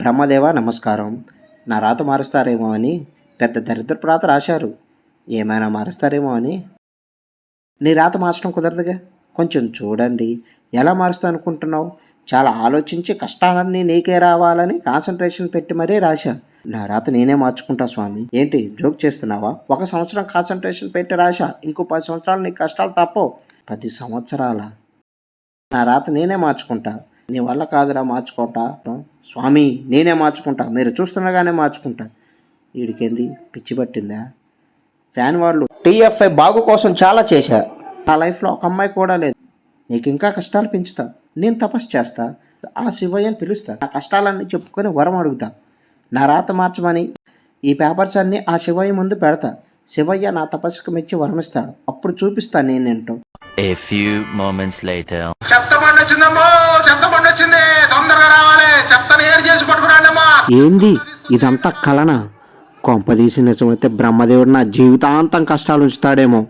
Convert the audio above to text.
బ్రహ్మదేవ నమస్కారం. నా రాత మారుస్తారేమో అని పెద్ద దరిద్ర ప్రాత రాశారు. ఏమైనా మారుస్తారేమో అని? నీ రాత మార్చడం కుదరదుగా? కొంచెం చూడండి. ఎలా మారుస్తా అనుకుంటున్నావు? చాలా ఆలోచించి కష్టాలన్నీ నీకే రావాలని కాన్సన్ట్రేషన్ పెట్టి మరీ రాశా. నా రాత నేనే మార్చుకుంటా స్వామి. ఏంటి జోక్ చేస్తున్నావా? ఒక సంవత్సరం కాన్సన్ట్రేషన్ పెట్టి రాశా. ఇంకో పది సంవత్సరాలు నీ కష్టాలు తప్పవు. పది సంవత్సరాల? నా రాత నేనే మార్చుకుంటా. నీ వల్ల కాదురా మార్చుకుంటా స్వామి నేనే మార్చుకుంటా. మీరు చూస్తుండగానే మార్చుకుంటా. వీడికేంది పిచ్చి పట్టిందా? ఫ్యాన్ వాళ్ళు టీఎఫ్ఐ బాగు కోసం చాలా చేశా. నా లైఫ్లో ఒక అమ్మాయి కూడా లేదు. నీకు ఇంకా కష్టాలు పెంచుతా. నేను తపస్సు చేస్తా. ఆ శివయ్యని పిలుస్తా. నా కష్టాలన్నీ చెప్పుకొని వరం అడుగుతా. నా రాత మార్చమని ఈ పేపర్స్ అన్నీ ఆ శివయ్య ముందు పెడతా. శివయ్య నా తపస్సుకు మెచ్చి వరమిస్తాడు. అప్పుడు చూపిస్తా నేనేంటో. A few moments later. ఏంది? ఇదంతా కలనా? కొంపదీసి నిజమైతే బ్రహ్మదేవుడు నా జీవితాంతం కష్టాలు ఉంచుతాడేమో